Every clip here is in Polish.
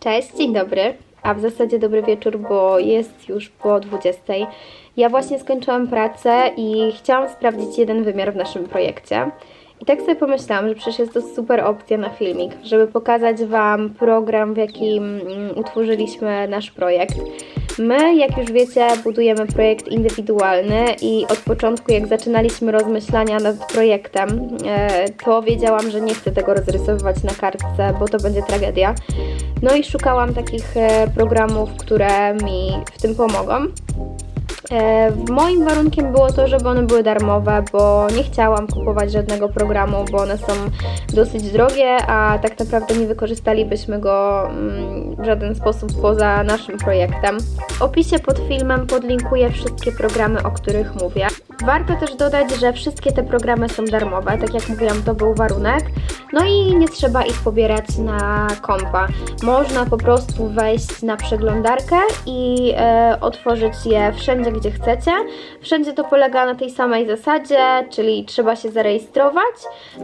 Cześć, dzień dobry, a w zasadzie dobry wieczór, bo jest już po 20. Ja właśnie skończyłam pracę i chciałam sprawdzić jeden wymiar w naszym projekcie. I tak sobie pomyślałam, że przecież jest to super opcja na filmik, żeby pokazać Wam program, w jakim mm, utworzyliśmy nasz projekt. My, jak już wiecie, budujemy projekt indywidualny i od początku, jak zaczynaliśmy rozmyślania nad projektem, e, to wiedziałam, że nie chcę tego rozrysowywać na kartce, bo to będzie tragedia. No i szukałam takich e, programów, które mi w tym pomogą. E, Moim warunkiem było to, żeby one były darmowe, bo nie chciałam kupować żadnego programu, bo one są dosyć drogie, a tak naprawdę nie wykorzystalibyśmy go mm, w żaden sposób poza naszym projektem. W opisie pod filmem podlinkuję wszystkie programy, o których mówię. Warto też dodać, że wszystkie te programy są darmowe, tak jak mówiłam, to był warunek. No i nie trzeba ich pobierać na kompa. Można po prostu wejść na przeglądarkę i e, otworzyć je wszędzie, gdzie chcecie. Wszędzie to polega na tej samej zasadzie, czyli trzeba się zarejestrować.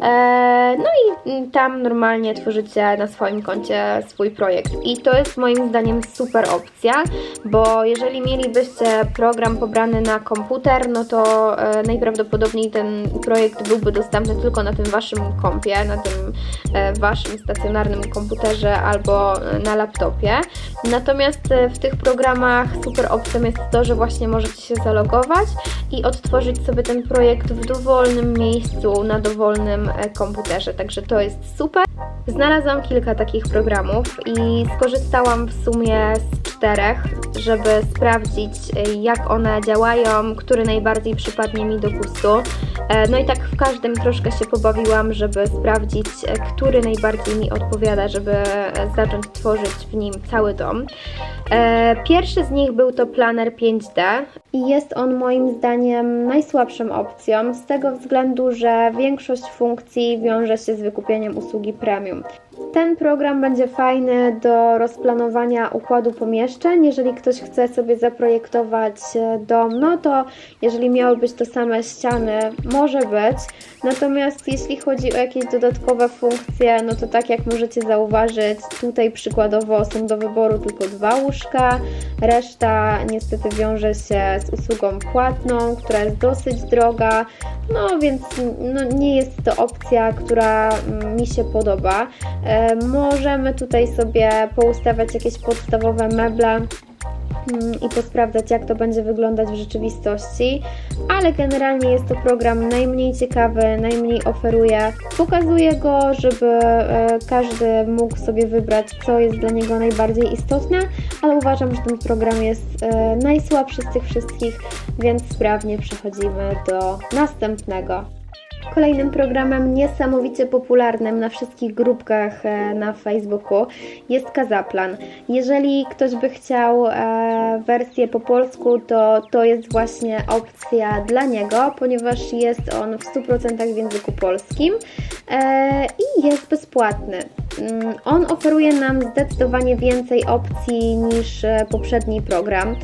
E, no i mm, tam normalnie tworzycie na swoim koncie swój projekt. I to jest moim zdaniem super opcja, bo jeżeli mielibyście program pobrany na komputer, no to e, najprawdopodobniej ten projekt byłby dostępny tylko na tym waszym kompie, na tym e, waszym stacjonarnym komputerze albo e, na laptopie. Natomiast w tych programach super opcją jest to, że właśnie możecie się zalogować i odtworzyć sobie ten projekt w dowolnym miejscu na dowolnym komputerze. Także to jest super. Znalazłam kilka takich programów i skorzystałam w sumie z czterech, żeby sprawdzić jak one działają, który najbardziej przypadnie mi do gustu. E, No i tak w każdym troszkę się pobawiłam, żeby sprawdzić, e, który najbardziej mi odpowiada, żeby e, zacząć tworzyć w nim cały dom. Pierwszy z nich był to planer 5D i jest on moim zdaniem najsłabszą opcją z tego względu, że większość funkcji wiąże się z wykupieniem usługi premium. Ten program będzie fajny do rozplanowania układu pomieszczeń. Jeżeli ktoś chce sobie zaprojektować e, dom, no to jeżeli miały być to same ściany, może być. Natomiast jeśli chodzi o jakieś dodatkowe funkcje, no to tak jak możecie zauważyć, tutaj przykładowo są do wyboru tylko dwa łóżka, reszta niestety wiąże się z usługą płatną, która jest dosyć droga, no więc no, nie jest to opcja, która mm, mi się podoba. E, możemy tutaj sobie poustawiać jakieś podstawowe meble mm, i posprawdzać, jak to będzie wyglądać w rzeczywistości, ale generalnie jest to program najmniej ciekawy, najmniej oferuje. Pokazuje go, żeby e, każdy mógł sobie wybrać, co jest dla niego najbardziej istotne, ale uważam, że ten program jest e, najsłabszy z tych wszystkich, więc sprawnie przechodzimy do następnego. Kolejnym programem niesamowicie popularnym na wszystkich grupkach e, na Facebooku jest Kazaplan. Jeżeli ktoś by chciał e, wersję po polsku, to to jest właśnie opcja dla niego, ponieważ jest on w 100% w języku polskim e, i jest bezpłatny. Mm, On oferuje nam zdecydowanie więcej opcji niż e, poprzedni program.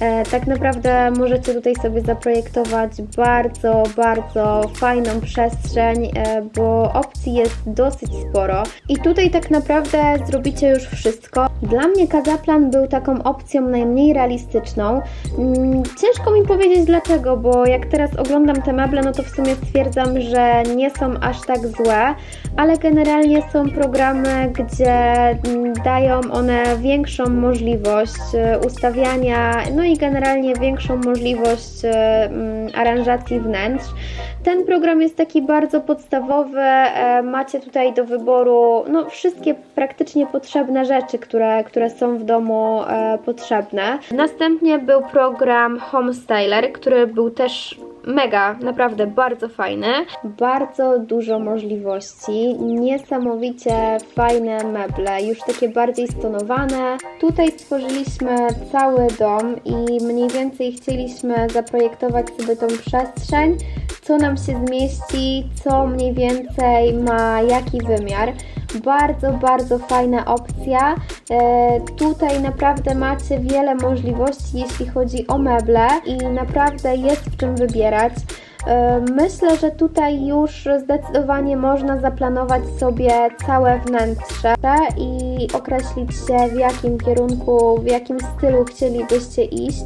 E, Tak naprawdę możecie tutaj sobie zaprojektować bardzo, bardzo fajną przestrzeń, e, bo opcji jest dosyć sporo. I tutaj tak naprawdę zrobicie już wszystko. Dla mnie Kazaplan był taką opcją najmniej realistyczną. Mm, Ciężko mi powiedzieć dlaczego, bo jak teraz oglądam te meble, no to w sumie stwierdzam, że nie są aż tak złe, ale generalnie są programy, gdzie mm, dają one większą możliwość e, ustawiania, no i generalnie większą możliwość e, mm, aranżacji wnętrz. Ten program jest taki bardzo podstawowy, e, macie tutaj do wyboru no, wszystkie praktycznie potrzebne rzeczy, które, które są w domu e, potrzebne. Następnie był program Home Styler, który był też mega, naprawdę bardzo fajny. Bardzo dużo możliwości, niesamowicie fajne meble, już takie bardziej stonowane. Tutaj stworzyliśmy cały dom i mniej więcej chcieliśmy zaprojektować sobie tą przestrzeń, co nam się zmieści, co mniej więcej ma jaki wymiar. Bardzo, bardzo fajna opcja. E, tutaj naprawdę macie wiele możliwości, jeśli chodzi o meble i naprawdę jest w czym wybierać. E, Myślę, że tutaj już zdecydowanie można zaplanować sobie całe wnętrze i określić się w jakim kierunku, w jakim stylu chcielibyście iść.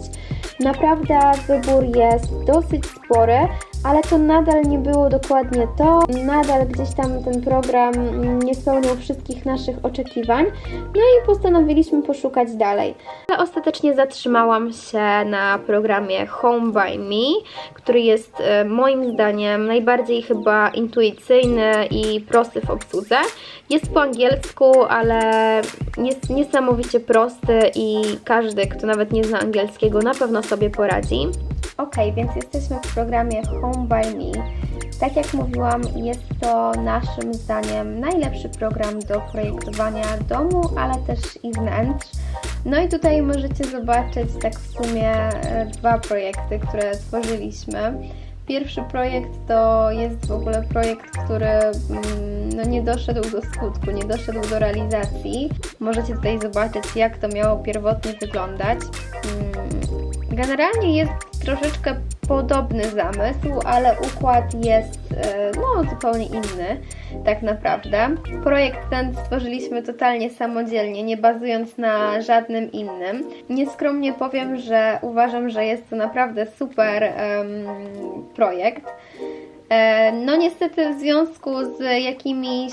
Naprawdę wybór jest dosyć spory, ale to nadal nie było dokładnie to. Nadal gdzieś tam ten program nie spełniał wszystkich naszych oczekiwań. No i postanowiliśmy poszukać dalej. Ale ostatecznie zatrzymałam się na programie Home by Me, który jest e, moim zdaniem najbardziej chyba intuicyjny i prosty w obsłudze. Jest po angielsku, ale jest niesamowicie prosty i każdy, kto nawet nie zna angielskiego, na pewno sobie poradzi. Ok, więc jesteśmy w programie Home by Me. Tak jak mówiłam, jest to naszym zdaniem najlepszy program do projektowania domu, ale też i wnętrz. No i tutaj możecie zobaczyć tak w sumie e, dwa projekty, które tworzyliśmy. Pierwszy projekt to jest w ogóle projekt, który mm, no, nie doszedł do skutku, nie doszedł do realizacji. Możecie tutaj zobaczyć, jak to miało pierwotnie wyglądać. Mm, Generalnie jest troszeczkę podobny zamysł, ale układ jest e, no, zupełnie inny, tak naprawdę. Projekt ten stworzyliśmy totalnie samodzielnie, nie bazując na żadnym innym. Nieskromnie powiem, że uważam, że jest to naprawdę super em, projekt. E, No niestety w związku z jakimiś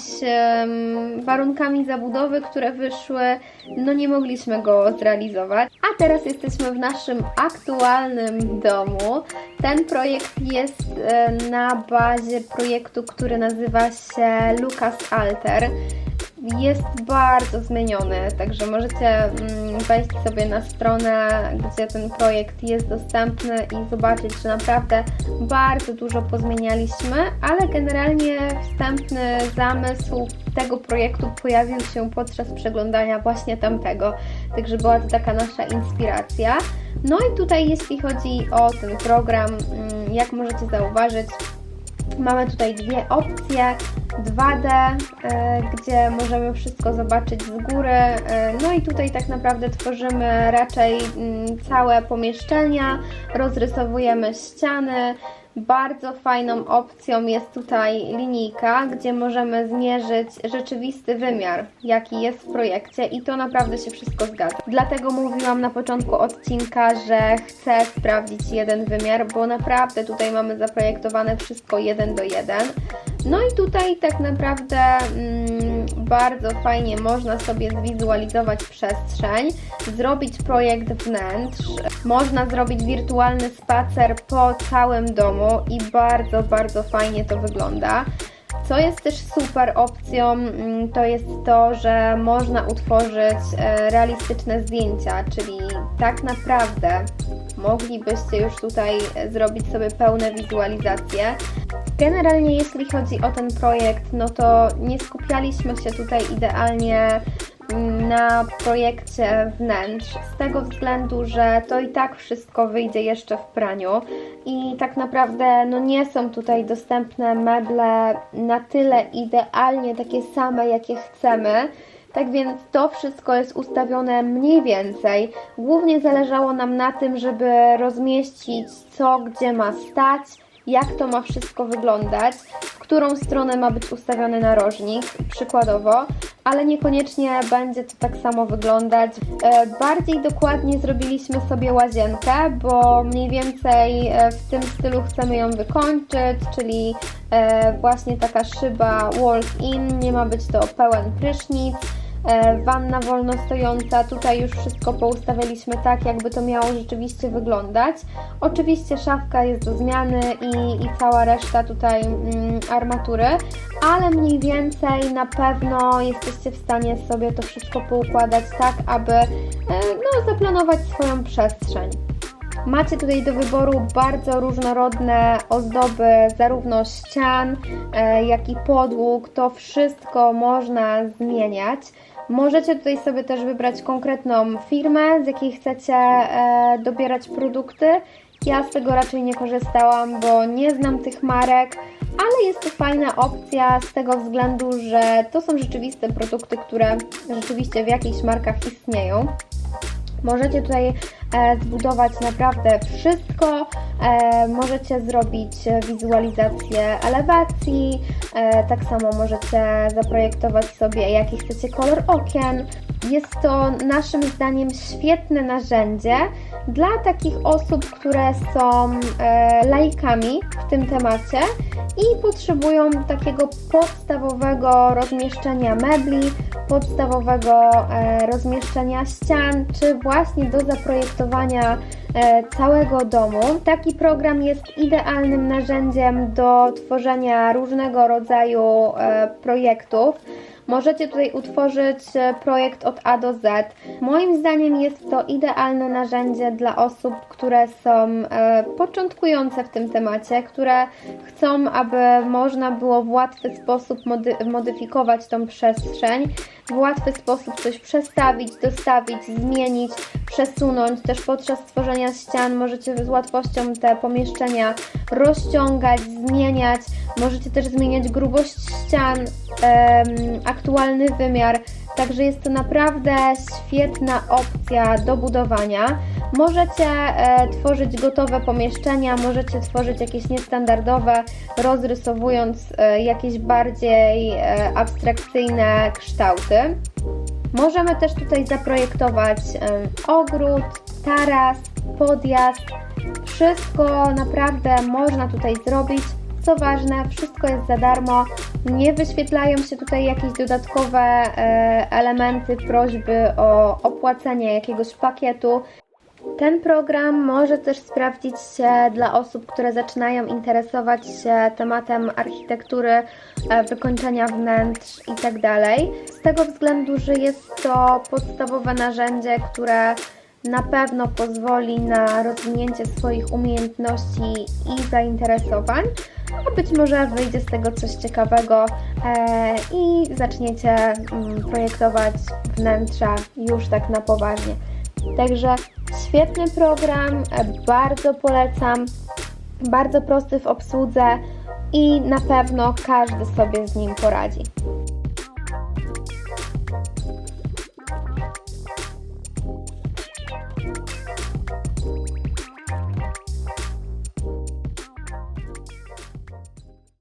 warunkami zabudowy, które wyszły, no nie mogliśmy go zrealizować. A teraz jesteśmy w naszym aktualnym domu. Ten projekt jest e, na bazie projektu, który nazywa się Lucas Alter. Jest bardzo zmieniony, także możecie mm, wejść sobie na stronę, gdzie ten projekt jest dostępny i zobaczyć, że naprawdę bardzo dużo pozmienialiśmy, ale generalnie wstępny zamysł tego projektu pojawił się podczas przeglądania właśnie tamtego, także była to taka nasza inspiracja. No i tutaj jeśli chodzi o ten program, mm, jak możecie zauważyć, Mamy tutaj dwie opcje 2D, e, gdzie możemy wszystko zobaczyć z góry. e, No i tutaj tak naprawdę tworzymy raczej mm, całe pomieszczenia, rozrysowujemy ściany. Bardzo fajną opcją jest tutaj linijka, gdzie możemy zmierzyć rzeczywisty wymiar, jaki jest w projekcie i to naprawdę się wszystko zgadza. Dlatego mówiłam na początku odcinka, że chcę sprawdzić jeden wymiar, bo naprawdę tutaj mamy zaprojektowane wszystko jeden do jeden. No i tutaj tak naprawdę mm, bardzo fajnie można sobie zwizualizować przestrzeń, zrobić projekt wnętrz, można zrobić wirtualny spacer po całym domu i bardzo, bardzo fajnie to wygląda. Co jest też super opcją, mm, to jest to, że można utworzyć e, realistyczne zdjęcia, czyli tak naprawdę moglibyście już tutaj e, zrobić sobie pełne wizualizacje. Generalnie jeśli chodzi o ten projekt, no to nie skupialiśmy się tutaj idealnie mm, na projekcie wnętrz, z tego względu, że to i tak wszystko wyjdzie jeszcze w praniu i tak naprawdę no nie są tutaj dostępne meble na tyle idealnie takie same, jakie chcemy. Tak więc to wszystko jest ustawione mniej więcej. Głównie zależało nam na tym, żeby rozmieścić co gdzie ma stać, jak to ma wszystko wyglądać, w którą stronę ma być ustawiony narożnik, przykładowo, ale niekoniecznie będzie to tak samo wyglądać. E, Bardziej dokładnie zrobiliśmy sobie łazienkę, bo mniej więcej e, w tym stylu chcemy ją wykończyć, czyli e, właśnie taka szyba walk-in, nie ma być to pełen prysznic. E, Wanna wolno stojąca, tutaj już wszystko poustawialiśmy tak, jakby to miało rzeczywiście wyglądać. Oczywiście szafka jest do zmiany i, i cała reszta tutaj mm, armatury, ale mniej więcej na pewno jesteście w stanie sobie to wszystko poukładać tak, aby e, no, zaplanować swoją przestrzeń. Macie tutaj do wyboru bardzo różnorodne ozdoby, zarówno ścian, e, jak i podłóg. To wszystko można zmieniać. Możecie tutaj sobie też wybrać konkretną firmę, z jakiej chcecie e, dobierać produkty. Ja z tego raczej nie korzystałam, bo nie znam tych marek, ale jest to fajna opcja z tego względu, że to są rzeczywiste produkty, które rzeczywiście w jakichś markach istnieją. Możecie tutaj zbudować naprawdę wszystko. E, możecie zrobić wizualizację elewacji, e, tak samo możecie zaprojektować sobie jaki chcecie kolor okien. Jest to naszym zdaniem świetne narzędzie dla takich osób, które są e, laikami w tym temacie i potrzebują takiego podstawowego rozmieszczenia mebli, podstawowego e, rozmieszczenia ścian, czy właśnie do zaprojektowania e, całego domu. Taki program jest idealnym narzędziem do tworzenia różnego rodzaju e, projektów. Możecie tutaj utworzyć e, projekt od A do Z. Moim zdaniem jest to idealne narzędzie dla osób, które są początkujące w tym temacie, które chcą, aby można było w łatwy sposób mody- modyfikować tą przestrzeń, w łatwy sposób coś przestawić, dostawić, zmienić, przesunąć. Też podczas tworzenia ścian możecie z łatwością te pomieszczenia rozciągać, zmieniać. Możecie też zmieniać grubość ścian, aktualny wymiar. Także jest to naprawdę świetna opcja do budowania. Możecie e, tworzyć gotowe pomieszczenia, możecie tworzyć jakieś niestandardowe, rozrysowując e, jakieś bardziej e, abstrakcyjne kształty. Możemy też tutaj zaprojektować ogród, taras, podjazd. Wszystko naprawdę można tutaj zrobić. Co ważne, wszystko jest za darmo. Nie wyświetlają się tutaj jakieś dodatkowe e, elementy, prośby o opłacenie jakiegoś pakietu. Ten program może też sprawdzić się dla osób, które zaczynają interesować się tematem architektury, e, wykończenia wnętrz itd. Z tego względu, że jest to podstawowe narzędzie, które na pewno pozwoli na rozwinięcie swoich umiejętności i zainteresowań, a być może wyjdzie z tego coś ciekawego e, i zaczniecie mm, projektować wnętrza już tak na poważnie. Także świetny program, e, bardzo polecam, bardzo prosty w obsłudze i na pewno każdy sobie z nim poradzi.